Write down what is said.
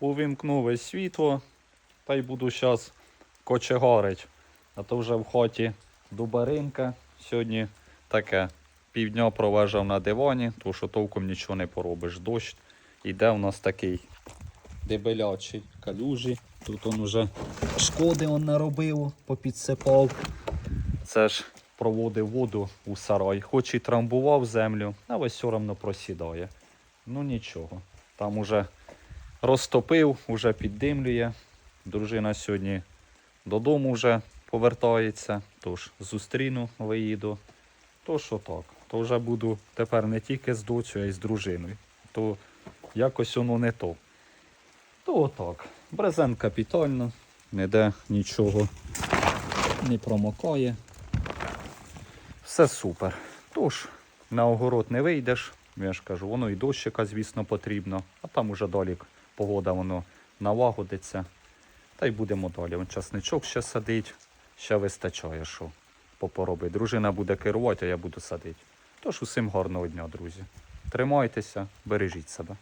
увімкну весь світло та й буду зараз кочегарить. А то вже в хаті дубаринка. Сьогодні таке півдня провежав на дивані, тому що толком нічого не поробиш. Дощ іде у нас такий дебелячий калюжі. Тут он уже шкоди он наробив, попідсипав. Це ж проводив воду у сарай. Хоч і трамбував землю, але все одно просідає. Ну нічого. Там уже розтопив, уже піддимлює. Дружина сьогодні додому вже повертається, тож зустріну, виїду. То що так, то вже буду тепер не тільки з доцею, а й з дружиною. То якось воно не то. То отак. Брезент капітально, ніде нічого не промокає. Все супер. Тож, на огород не вийдеш. Я ж кажу, воно і дощика, звісно, потрібно, а там уже далі погода воно налагодиться. Та й будемо далі. Вон часничок ще садить, ще вистачає, що попоробить. Дружина буде керувати, а я буду садити. Тож усім гарного дня, друзі. Тримайтеся, бережіть себе.